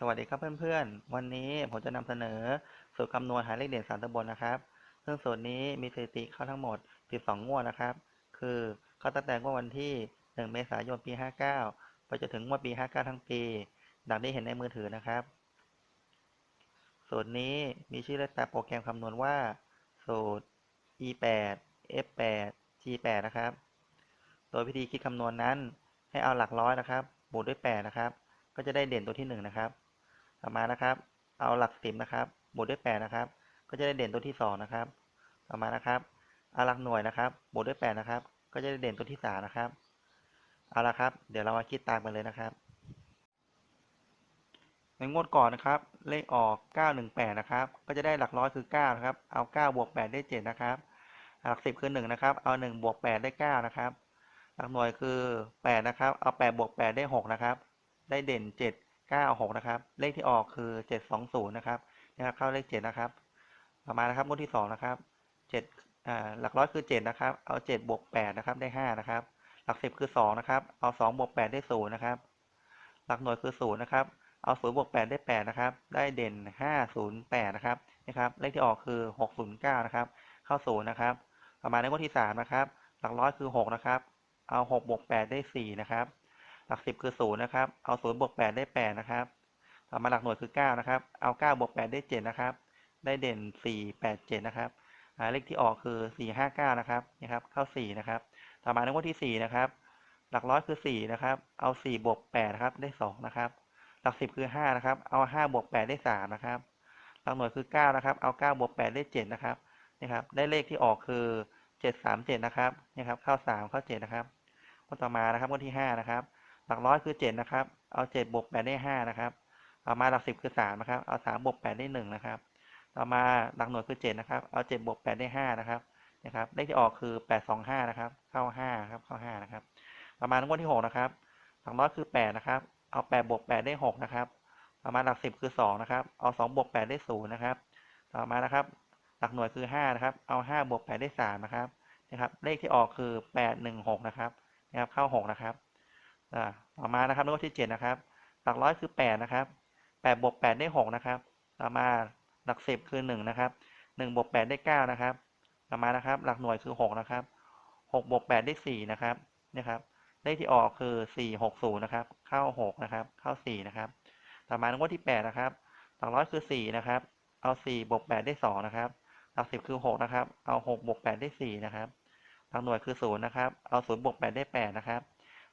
สวัสดีครับเพื่อนๆ วันนี้ผมจะนำเสนอสูตรคำนวณหาเลขเด่นสามตำบลนะครับ ซึ่งสูตรนี้มีสถิติเข้าทั้งหมด 12 งวดนะครับ คือเข้าตั้งแต่งวดวันที่ 1 เมษายน ปี 59 ไปจนถึงงวดปี 59 ทั้งปี ดังที่เห็นในมือถือนะครับ สูตรนี้มีชื่อและตามโปรแกรมคำนวณว่า สูตร e8 f8 g8 นะครับ โดยวิธีคิดคำนวณนั้น ให้เอาหลักร้อยนะครับ บวกด้วย 8 นะครับก็จะได้เด่นตัวที่ 1 นะครับ ต่อมานะครับ เอาหลักสิบนะครับบวกด้วย8นะครับ ก็จะได้เด่นตัวที่2นะครับ ต่อมานะครับเอาหลักหน่วยนะครับบวกด้วย8นะครับ ก็จะได้เด่นตัวที่3นะครับ เอาละครับ เดี๋ยวเรามาคิดตามกันเลยนะครับ ในงวดก่อนนะครับ เลขออก918นะครับ ก็จะได้หลักร้อยคือ9นะครับ เอา9บวก8ได้7นะครับ หลัก10คือ1นะครับ เอา1บวก8ได้9นะครับ หลักหน่วยคือ8นะครับ เอา8บวก8ได้6นะครับ ได้เด่น7 9 6 นะครับ เลขที่ออกคือ 720 นะครับนะครับ เข้าเลข 7 นะครับ ต่อมานะครับงวดที่ 2 นะครับ7อ่าหลักร้อยคือ 7 นะครับ เอา 7 บวก 8 นะครับ ได้ 5 นะครับ หลัก 10 คือ 2 นะครับ เอา 2 บวก 8 ได้ 0 นะครับ หลักหน่วยคือ 0 นะครับ เอา 0 บวก 8 ได้ 8 นะครับ ได้เด่น 508 นะครับ นะครับ เลขที่ออกคือ 609 นะครับ เข้า 0 นะครับ ต่อมาในงวดที่ 3 นะครับ หลักร้อยคือ 6 นะครับ เอา 6 บวก 8 ได้ 4 นะครับ หลัก10คือ0นย์นะครับ เอา0บวก8ได้8นะครับ ต่อมาหลักหน่วยคือ9นะครับ เอา9บวก8ได้7นะครับ ได้เด่น4 8 7นะครับอ่าเลขที่ออกคือ4 5 9นะครับนะครับ เข้า4นะครับ ต่อมาในงวดที่4นะครับ หลักร้อยคือ4นะครับ เอา4บวก8นะครับ ได้2นะครับ หลัก10คือ5นะครับ เอา5บวก8ได้3นะครับ หลักหน่วยคือ9นะครับ เอา9บวก8ได้7นะครับนี่ครับ ได้เลขที่ออกคือ7 3 7นะครับนี่ครับ เข้า3เข้า7นะครับงวดต่อมานะครับงวดที่5นะครับ หลักร้อยคือ 7 นะครับ เอา 7 บวก 8 ได้ 5 นะครับต่อมาหลัก 10 คือ 3 นะครับ เอา 3 บวก 8 ได้ 1 นะครับต่อมาหลักหน่วยคือ 7 นะครับ เอา 7 บวก 8 ได้ 5 นะครับ นะครับ เลขที่ออกคือ 8 2 5 นะครับ เข้า 5 ครับ เข้า 5 นะครับ ต่อมางวดที่ 6 นะครับ หลักร้อยคือ 8 นะครับ เอา 8 บวก 8 ได้ 6 นะครับ ต่อมาหลัก 10 คือ 2 นะครับ เอา 2 บวก 8 ได้ 0 นะครับ ต่อมานะครับ หลักหน่วยคือ 5 นะครับ เอา 5 บวก 8 ได้ 3 นะครับ นะครับ เลขที่ออกคือ 8 1 6 นะครับ นะครับ เข้า 6 นะครับ อ่าต่อมานะครับงวดที่ 7 นะครับ หลักร้อยคือ 8 นะครับ8บวก8ได้ 6 นะครับ ต่อมาหลัก 10 คือ 1 นะครับ1บวก8ได้ 9 นะครับ ต่อมานะครับ หลักหน่วยคือ 6 นะครับ6บวก8ได้ 4 นะครับนะครับเลขที่ออกคือ 4 6 0 นะครับ เข้า 6 นะครับ เข้า 4 นะครับ ต่อมางวดที่ 8 นะครับ หลักร้อยคือ 4 นะครับ เอา 4 บวก 8 ได้ 2 นะครับ หลัก 10 คือ 6 นะครับ เอา 6 บวก 8 ได้ 4 นะครับ หลักหน่วยคือ 0 นะครับ เอา 0 บวก 8 ได้ 8 นะครับ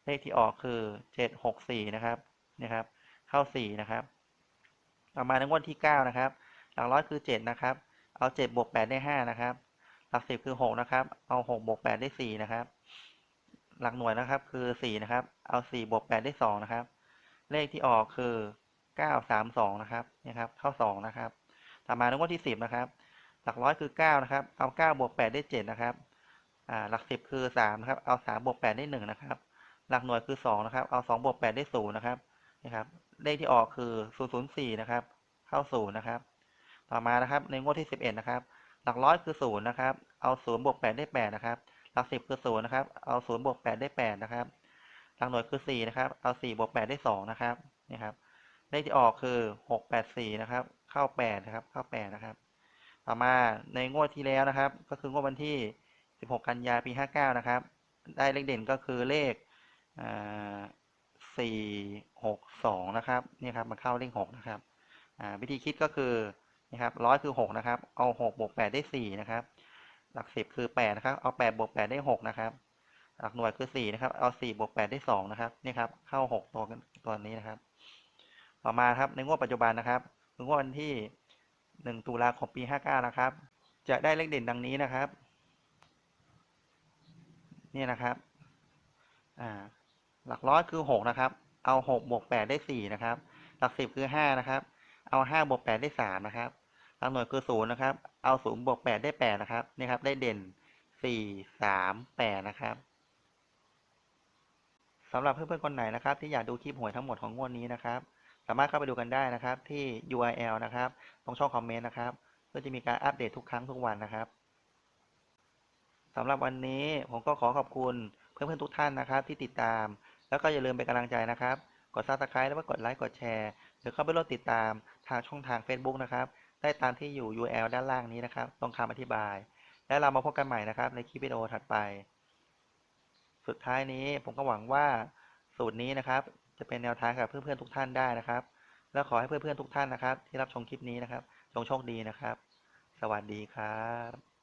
เลขที่ออกคือ7 6 4นะครับนะครับ เข้า4นะครับต่อมาในงวดที่9นะครับ หลักร้อยคือ7นะครับ เอา7บวก8ได้5นะครับ หลัก10คือ6นะครับ เอา6บวก8ได้4นะครับ หลักหน่วยนะครับคือ4นะครับ เอา4บวก8ได้2นะครับ เลขที่ออกคือ9 3 2นะครับนี่ครับ เข้า2นะครับ ต่อมาในงวดที่10นะครับ หลักร้อยคือ9นะครับ เอา9บวก8ได้7นะครับ อ่า หลัก10คือ3นะครับ เอา3บวก8ได้1นะครับ หลักหน่วยคือ2นะครับ เอา2บวก8ได้0นะครับนี่ครับ เลขที่ออกคือ 004 นะครับ เข้า0นะครับ ต่อมานะครับ ในงวดที่ 11 นะครับ หลักร้อยคือ0นะครับ เอา0บวก8ได้8นะครับ หลัก10คือ0นะครับ เอา0บวก8ได้8นะครับ หลักหน่วยคือ4นะครับ เอา4บวก8ได้2นะครับนี่ครับ เลขที่ออกคือ 684 นะครับ เข้า8นะครับ เข้า8นะครับ ต่อมาในงวดที่แล้วนะครับ ก็คืองวดวันที่ 16 กันยาปี 59 นะครับ ได้เลขเด่นก็คือเลข อ่า462นะครับนี่ครับมาเข้าเลข6นะครับอ่าวิธีคิดก็คือนี่ครับร้อยคือ6นะครับ เอา6บวก8ได้4นะครับ หลัก10คือ8นะครับ เอา8บวก8ได้6นะครับ หลักหน่วยคือ4นะครับ เอา4บวก8ได้2นะครับนี่ครับ เข้า6ตัวกันตัวนี้นะครับ ต่อมาครับในงวดปัจจุบันนะครับคืองวดวันที่1ตุลาคมปี59นะครับ จะได้เลขเด่นดังนี้นะครับ นี่นะครับ อ่า หลักร้อยคือ 6 นะครับ เอา6บวก8ได้ 4 นะครับ หลัก 10 คือ 5 นะครับ เอา5บวก8ได้ 3 นะครับ หลักหน่วยคือ 0 นะครับ เอา0บวก8ได้ 8 นะครับ นี่ครับ ได้เด่น 4 3 8 นะครับสำหรับเพื่อนๆคนไหนนะครับ ที่อยากดูคลิปหวยทั้งหมดของงวดนี้นะครับ สามารถเข้าไปดูกันได้นะครับที่ URL นะครับ ตรงช่องคอมเมนต์นะครับเพื่อจะมีการอัปเดตทุกครั้งทุกวันนะครับสำหรับวันนี้ผมก็ขอขอบคุณเพื่อนๆทุกท่านนะครับ ที่ติดตาม แล้วก็อย่าลืมเป็นกำลังใจนะครับ กด Subscribe แล้วก็กดไลค์ กดแชร์ในรือเข้าไปร่วมติดตามทางช่องทาง Facebook นะครับ ได้ตามที่อยู่ URL ด้านล่างนี้นะครับ ตรงคำอธิบาย และเรามาพบกันใหม่นะครับ ในคลิปวิดีโอถัดไป สุดท้ายนี้ผมก็หวังว่าสูตรนี้นะครับ จะเป็นแนวทางกับเพื่อนๆทุกท่านได้นะครับ และขอให้เพื่อนๆทุกท่านนะครับ ที่รับชมคลิปนี้นะครับ จงโชคดีนะครับ สวัสดีครับ